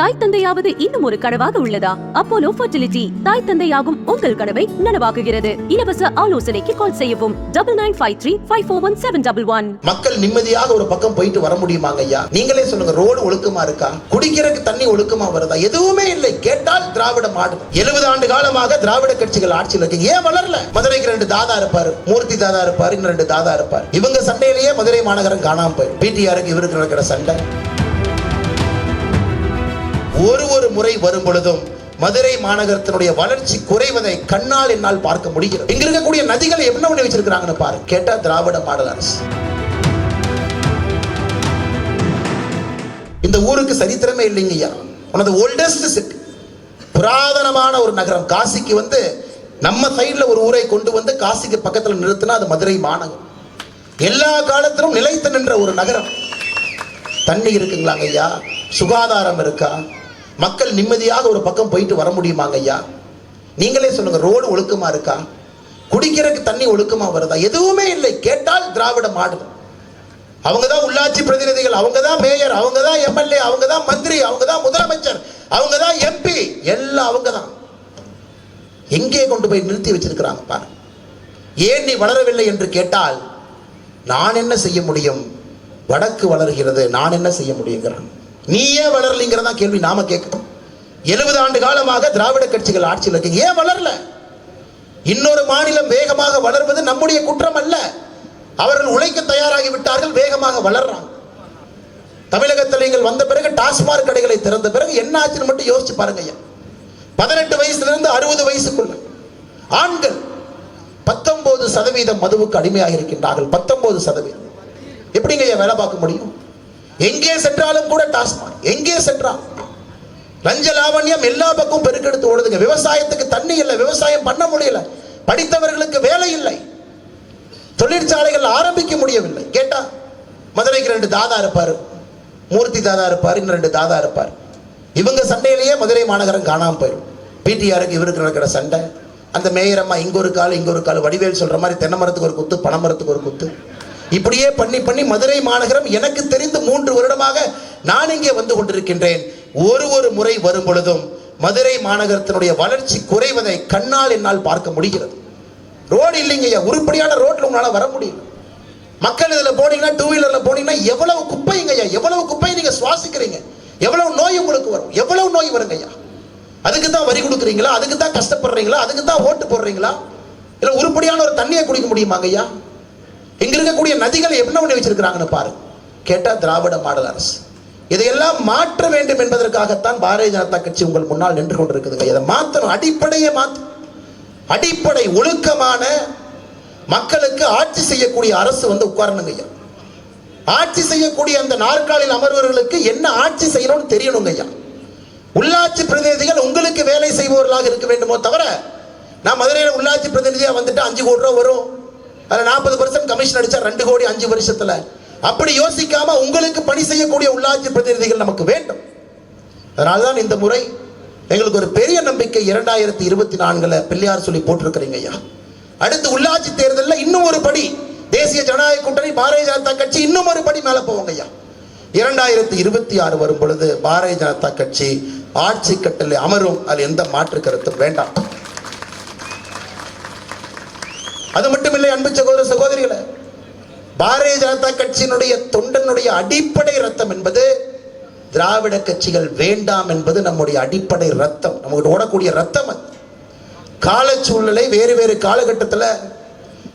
தாய் தந்தையாவது இன்னும் ஒரு கனவாக உள்ளதா? அப்போலோ ஃபர்டிலிட்டி தாய் தந்தையாகும் உங்கள் கனவை நனவாக்குகிறது. இலவச ஆலோசனைக்கு கால் செய்யவும். Double nine five three five four one seven double one மக்கள் நிம்மதியாக ஒரு பக்கம் போயிட்டு வர முடியுமாங்க ஐயா? நீங்களே சொல்லுங்க ரோடு ஒழுக்கமா இருக்கா? குடிக்கிறதுக்கு தண்ணி ஒழுக்கமா வருதா? எதுவுமே இல்லை. கேட்டால் திராவிட மாடு. எழுபது ஆண்டு காலமாக திராவிட கட்சிகள் ஆட்சியில் இருக்கு. ஏன் வளரல? மதுரைக்கு ரெண்டு தாதா இருப்பாரு. மூர்த்தி தாதா இருப்பாரு. இன்னும் ரெண்டு தாதா இருப்பாரு. இவங்க சண்டையிலேயே மதுரை மாநகரம் காணாம போய் பிடிஆருக்கு இவருக்கு நடக்கிற சண்டை. ஒரு ஒரு முறை வரும் பொழுதும் மதுரை மாநகரத்தினுடைய வளர்ச்சி குறைவதை கண்ணால் என்னால் பார்க்க முடிகிறது. இங்க இருக்கக்கூடிய நதிகளை என்ன பண்ணி வச்சிருக்கிறாங்கன்னு பாரு. கேட்டா திராவிட மாடல் அரசு. இந்த ஊருக்கு சரித்திரமே இல்லைங்கய்யா உனது ஓல்டஸ்ட் சிட்டி புராதனமான ஒரு நகரம். காசிக்கு வந்து நம்ம சைடுல ஒரு ஊரை கொண்டு வந்து காசிக்கு பக்கத்தில் நிறுத்தினா அது மதுரை மாநகரம். எல்லா காலத்திலும் நிலைத்து நின்ற ஒரு நகரம். தண்ணி இருக்குங்களாங்க ஐயா. சுகாதாரம் இருக்கா? மக்கள் நிம்மதியாக ஒரு பக்கம் போயிட்டு வர முடியுமாங்க ஐயா? நீங்களே சொல்லுங்க ரோடு ஒழுக்கமா இருக்கா? குடிக்கிறதுக்கு தண்ணி ஒழுக்கமா வருதா? எதுவுமே இல்லை. கேட்டால் திராவிட மாடல் அவங்க தான் உள்ளாட்சி பிரதிநிதிகள் அவங்க தான் மேயர் அவங்க தான் எம்எல்ஏ அவங்க தான் மந்திரி அவங்க தான் முதலமைச்சர் அவங்க தான் எம்பி. எல்லாம் அவங்க தான் எங்கே கொண்டு போய் நிறுத்தி வச்சிருக்கிறாங்க பாரு. ஏன் நீ வளரவில்லை என்று கேட்டால் நான் என்ன செய்ய முடியும்? வடக்கு வளர்கிறது நான் என்ன செய்ய முடியுங்கிறான். நீ ஏன் வளரலைங்கிறதா கேள்வி நாம கேட்கணும் எழுபது ஆண்டு காலமாக திராவிட கட்சிகள் ஆட்சியில் இருக்கு. ஏன் வளரல? இன்னொரு மாநிலம் வேகமாக வளர்வது நம்முடைய குற்றம் அல்ல. அவர்கள் உழைக்க தயாராகி விட்டார்கள் வேகமாக வளர்றாங்க. தமிழகத்தில் நீங்கள் வந்த பிறகு டாஸ்மாக் கடைகளை திறந்த பிறகு என்ன ஆச்சுன்னு மட்டும் யோசிச்சு பாருங்க ஐயா. பதினெட்டு வயசுலேருந்து அறுபது வயசுக்குள்ள ஆண்கள் பத்தொன்பது சதவீதம் மதுவுக்கு அடிமையாக இருக்கின்றார்கள் பத்தொன்பது சதவீதம். எப்படிங்க ஐயா வேலை பார்க்க முடியும்? எங்கே சென்றாலும் கூட டாஸ்மாக். எங்கே சென்றால் லஞ்ச லாவண்யம் எல்லா பக்கம் பெருக்கெடுத்து ஓடுதுங்க. விவசாயத்துக்கு தண்ணி இல்லை விவசாயம் பண்ண முடியல. படித்தவர்களுக்கு வேலை இல்லை. தொழிற்சாலைகள் ஆரம்பிக்க முடியவில்லை. கேட்டா மதுரைக்கு ரெண்டு தாதா இருப்பார். மூர்த்தி தாதா இருப்பார் இன்னும் ரெண்டு தாதா இருப்பார். இவங்க சண்டையிலேயே மதுரை மாநகரம் காணாமல் போயிடும். பிடிஆருக்கு இவருக்கு நடக்கிற சண்டை. அந்த மேயரம்மா இங்கே ஒரு கால் இங்கே ஒரு கால் வடிவேல் சொல்கிற மாதிரி தென்னை மரத்துக்கு ஒரு குத்து பனை மரத்துக்கு ஒரு குத்து. இப்படியே பண்ணி பண்ணி மதுரை மாநகரம் எனக்கு தெரிந்து மூன்று வருடமாக நான் இங்கே வந்து கொண்டிருக்கின்றேன். ஒரு ஒரு முறை வரும் பொழுதும் மதுரை மாநகரத்தினுடைய வளர்ச்சி குறைவதை கண்ணால் என்னால் பார்க்க முடிகிறது. ரோடு இல்லைங்கய்யா உருப்படியான ரோட்டில் உங்களால் வர முடியல. மக்கள் இதில் போனீங்கன்னா டூ வீலரில் போனீங்கன்னா எவ்வளவு குப்பைங்கய்யா எவ்வளவு குப்பை நீங்கள் சுவாசிக்கிறீங்க? எவ்வளவு நோய் உங்களுக்கு வரும்? எவ்வளவு நோய் வருங்க ஐயா? அதுக்கு தான் வரி கொடுக்குறீங்களா? அதுக்கு தான் கஷ்டப்படுறீங்களா? அதுக்கு தான் ஓட்டு போடுறீங்களா? இல்லை உருப்படியான ஒரு தண்ணியை குடிக்க முடியுமாங்க ஐயா? இங்க இருக்கக்கூடிய நதிகளை என்ன பண்ணி வச்சிருக்கிறாங்கன்னு பாரு. கேட்டா திராவிட மாடல் அரசு. இதையெல்லாம் மாற்ற வேண்டும் என்பதற்காகத்தான் பாரதிய ஜனதா கட்சி உங்கள் முன்னால் நின்று கொண்டிருக்குதுங்க இதை மாற்றணும் அடிப்படையை மாற்ற அடிப்படை ஒழுக்கமான மக்களுக்கு ஆட்சி செய்யக்கூடிய அரசு வந்து உட்காரணுங்க ஐயா. ஆட்சி செய்யக்கூடிய அந்த நாற்காலில் அமர்வர்களுக்கு என்ன ஆட்சி செய்யணும்னு தெரியணுங்க ஐயா. உள்ளாட்சி பிரதிநிதிகள் உங்களுக்கு வேலை செய்பவர்களாக இருக்க வேண்டுமோ தவிர நான் மதுரையில் உள்ளாட்சி பிரதிநிதியாக வந்துட்டு அஞ்சு கோடி ரூபா வரும். அதில் நாற்பது பர்சன்ட் கமிஷன் அடித்தா ரெண்டு கோடி அஞ்சு வருஷத்தில். அப்படி யோசிக்காம உங்களுக்கு பணி செய்யக்கூடிய உள்ளாட்சி பிரதிநிதிகள் நமக்கு வேண்டும். அதனால்தான் இந்த முறை எங்களுக்கு ஒரு பெரிய நம்பிக்கை இரண்டாயிரத்தி இருபத்தி நான்குல பிள்ளையார் சொல்லி போட்டிருக்கிறீங்க ஐயா. அடுத்து உள்ளாட்சி தேர்தலில் இன்னும் ஒரு படி தேசிய ஜனநாயக கூட்டணி பாரதிய ஜனதா கட்சி இன்னும் ஒரு படி மேலே போவாங்க ஐயா. இரண்டாயிரத்தி இருபத்தி ஆறு வரும் பொழுது பாரதிய ஜனதா கட்சி ஆட்சி கட்டளை அமரும். அது எந்த மாற்று கருத்தும் வேண்டாம். அது மட்டும் இல்லை அன்பு சகோதர சகோதரிகளை. பாரதிய ஜனதா கட்சியினுடைய தொண்டனுடைய அடிப்படை ரத்தம் என்பது திராவிட கட்சிகள் வேண்டாம் என்பது நம்முடைய அடிப்படை ரத்தம். நமக்கு ஓடக்கூடிய ரத்தம் அது. கால சூழ்நிலை வேறு வேறு காலகட்டத்தில்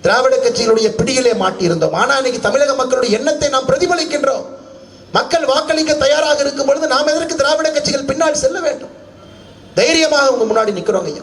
திராவிட கட்சிகளுடைய பிடியிலே மாட்டியிருந்தோம். ஆனால் இன்னைக்கு தமிழக மக்களுடைய எண்ணத்தை நாம் பிரதிபலிக்கின்றோம். மக்கள் வாக்களிக்க தயாராக இருக்கும் பொழுது நாம் எதற்கு திராவிட கட்சிகள் பின்னால் செல்ல வேண்டும்? தைரியமாக உங்க முன்னாடி நிற்கிறோங்க ஐயா.